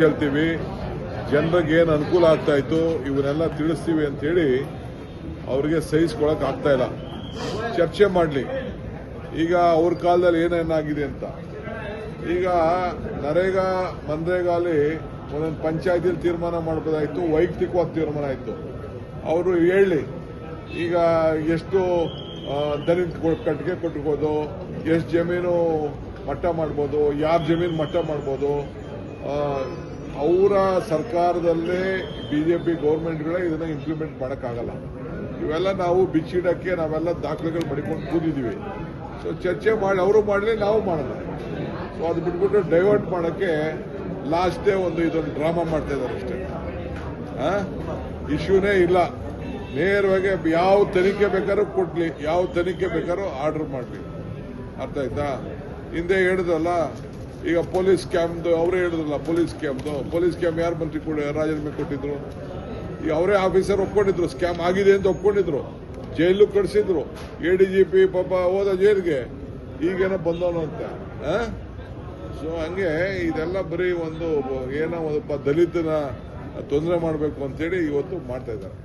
ಚೆಲ್ತೀವಿ ಜನರಿಗೆ ಏನು ಅನುಕೂಲ ಆಗ್ತಾ ಇತ್ತು, ಇವನ್ನೆಲ್ಲ ತಿಳಿಸ್ತೀವಿ ಅಂತೇಳಿ ಅವ್ರಿಗೆ ಸಹಿಸ್ಕೊಳಕ್ ಆಗ್ತಾ ಇಲ್ಲ. ಚರ್ಚೆ ಮಾಡಲಿ. ಈಗ ಅವ್ರ ಕಾಲದಲ್ಲಿ ಏನೇನಾಗಿದೆ ಅಂತ. ಈಗ ನರೇಗಾ ಮನ್ರೇಗಾಲಿ ಒಂದೊಂದು ಪಂಚಾಯತಿಯಲ್ಲಿ ತೀರ್ಮಾನ ಮಾಡ್ಬೋದಾಯಿತು ವೈಯಕ್ತಿಕವಾದ ತೀರ್ಮಾನ ಆಯಿತು. ಅವರು ಹೇಳಿ, ಈಗ ಎಷ್ಟು ದಲಿತ ಕಟ್ಟಿಗೆ ಕೊಟ್ಬೋದು ಎಷ್ಟು ಜಮೀನು ಮಟ್ಟ ಮಾಡ್ಬೋದು, ಯಾರ ಜಮೀನು ಮಟ್ಟ ಮಾಡ್ಬೋದು ಅವರ ಸರ್ಕಾರದಲ್ಲೇ ಬಿಜೆಪಿ ಗೌರ್ಮೆಂಟ್ಗಳೇ ಇದನ್ನ ಇಂಪ್ಲಿಮೆಂಟ್ ಮಾಡೋಕ್ಕಾಗಲ್ಲ. ಇವೆಲ್ಲ ನಾವು ಬಿಚ್ಚಿಡಕ್ಕೆ ನಾವೆಲ್ಲ ದಾಖಲೆಗಳು ಮಡಿಕೊಂಡು ಕೂತಿದ್ದೀವಿ ಸೊ ಚರ್ಚೆ ಮಾಡಿ, ಅವರು ಮಾಡಲಿ, ನಾವು ಮಾಡಲ್ಲ. ಸೊ ಅದು ಬಿಟ್ಬಿಟ್ಟು ಡೈವರ್ಟ್ ಮಾಡೋಕ್ಕೆ ಲಾಸ್ಟ್ ಡೇ ಒಂದು ಇದೊಂದು ಡ್ರಾಮಾ ಮಾಡ್ತಾ ಇದ್ದಾರೆ ಅಷ್ಟೇ. ಇಶ್ಯೂನೇ ಇಲ್ಲ. ನೇರವಾಗಿ ಯಾವ ತನಿಖೆ ಬೇಕಾದ್ರೂ ಕೊಡಲಿ, ಯಾವ ತನಿಖೆ ಬೇಕಾದ್ರೂ ಆರ್ಡರ್ ಮಾಡಲಿ. ಅರ್ಥ ಆಯ್ತಾ? ಹಿಂದೆ ಹೇಳಿದ್ರಲ್ಲ ಈಗ ಪೊಲೀಸ್ ಕ್ಯಾಂಪ್ದು, ಅವರೇ ಹೇಳಿದ್ರಲ್ಲ, ಪೊಲೀಸ್ ಕ್ಯಾಂಪ್ದು. ಪೊಲೀಸ್ ಕ್ಯಾಂಪ್ ಯಾರು ಮಂತ್ರಿ ಕೊಡ ರಾಜೀನಾಮೆ ಕೊಟ್ಟಿದ್ರು. ಈಗ ಅವರೇ ಆಫೀಸರ್ ಒಪ್ಕೊಂಡಿದ್ರು, ಸ್ಕ್ಯಾಮ್ ಆಗಿದೆ ಅಂತ ಒಪ್ಕೊಂಡಿದ್ರು. ಜೈಲು ಕಳಿಸಿದ್ರು. ಎ ಡಿ ಜಿ ಪಿ ಪಾಪ ಹೋದ ಜೈಲಿಗೆ. ಈಗೇನೋ ಬಂದವನು ಅಂತ. ಸೊ ಹಂಗೆ ಇದೆಲ್ಲ ಬರೀ ಒಂದು ಏನೋ ಒಂದು ದಲಿತನ ತೊಂದರೆ ಮಾಡಬೇಕು ಅಂತೇಳಿ ಇವತ್ತು ಮಾಡ್ತಾ ಇದ್ದಾರೆ.